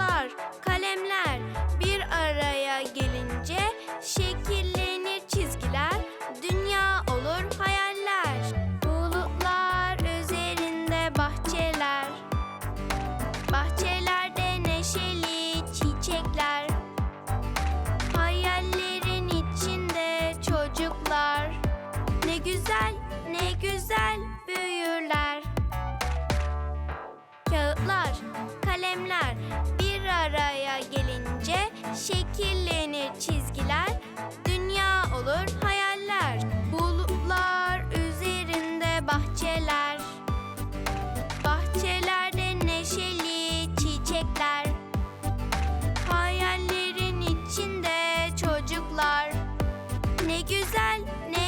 tahtalar, kalemler bir araya gelince şekillenir çizgiler, dünya olur hayaller. Bulutlar üzerinde bahçeler, bahçelerde neşeli çiçekler. Hayallerin içinde çocuklar, ne güzel Şekillenir çizgiler, dünya olur hayaller. Bulutlar üzerinde bahçeler, bahçelerde neşeli çiçekler. Hayallerin içinde çocuklar, ne güzel ne